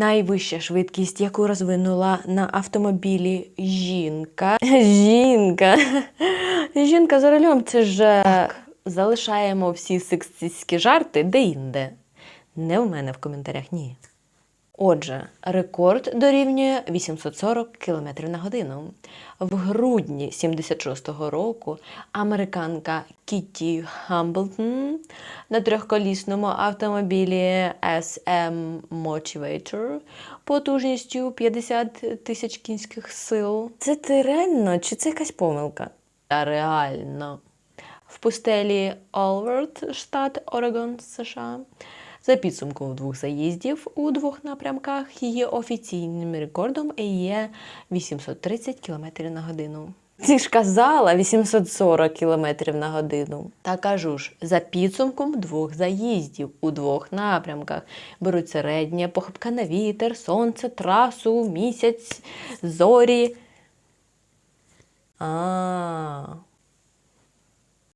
Найвища швидкість, яку розвинула на автомобілі жінка. Жінка. Жінка за рулем це жах. Залишаємо всі сексистські жарти де-інде. Не в мене в коментарях, ні. Отже, рекорд дорівнює 840 км на годину. В грудні 76-го року американка Кітті Хамблтон на трьохколісному автомобілі SM Motivator потужністю 50 тисяч кінських сил. Це реально чи це якась помилка? Та реально. В пустелі Олверт, штат Орегон, США. За підсумком двох заїздів у двох напрямках її офіційним рекордом є 830 км на годину. Ти ж казала 840 км на годину. Та кажу ж, за підсумком двох заїздів у двох напрямках беруть середнє, похибка на вітер, сонце, трасу, місяць, зорі. А,